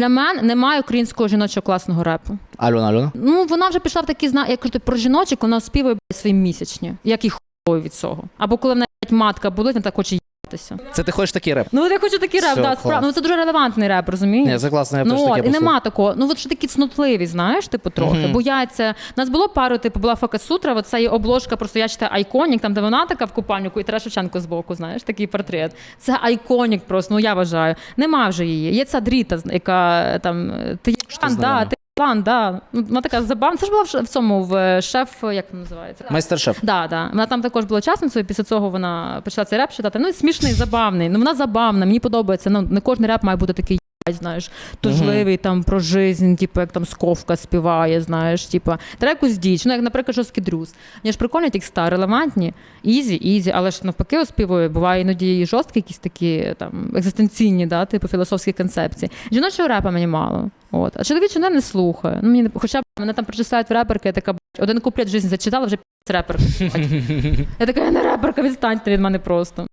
Для мене немає українського жіночого класного репу. Альона, Альона. Ну вона вже пішла в такі зна. Я кажу, про жіночок, вона співає свої місячні, як і хуй від цього. Або коли неї матка болить, вона так хоче їбатися. Це ти хочеш такий реп? Ну от я хочу такий реп, да, клас. Ну це дуже релевантний реп, розумієш? Ні, це класно, я теж Ну, таке от, і послухав. нема такого. Ну, от що такі цнотливі, знаєш, типу, трохи. Бояться. У нас було пару, типу, була Фока Сутра, от це є обложка, просто я читаю айконік, там, де вона така в купальнику, і Тарас Шевченко збоку, знаєш, такий портрет. Це айконік просто, ну я вважаю. Нема вже її. Є ця дріта, яка там. Ти з да, ти Іван, да. Ну, Вона така забавна. Це ж була в ш- в цьому в е, шеф, як він називається? Майстер-шеф. Да, да. Вона там також була учасницею. Після цього вона почала цей реп читати. Ну, і смішний, забавний. Ну, вона забавна, мені подобається. Ну, не кожен реп має бути такий. «Єбать», Знаєш, тужливий там про жизнь, типу, як там Сковка співає, знаєш, типу, треба якусь діч. Ну, як, наприклад, жорсткий друз. Вони ж прикольні текста, релевантні, ізі, ізі, але ж навпаки оспівує, буває іноді і жорсткі якісь такі там екзистенційні, да, типу філософські концепції. Жіночого репа мені мало. От. А чоловічого не, не слухаю. Ну, мені, хоча б мене там причисляють в реперки, я така, один куплет в житті зачитала, вже пі***ць реперка. Я така, я не реперка, відстаньте від мене просто.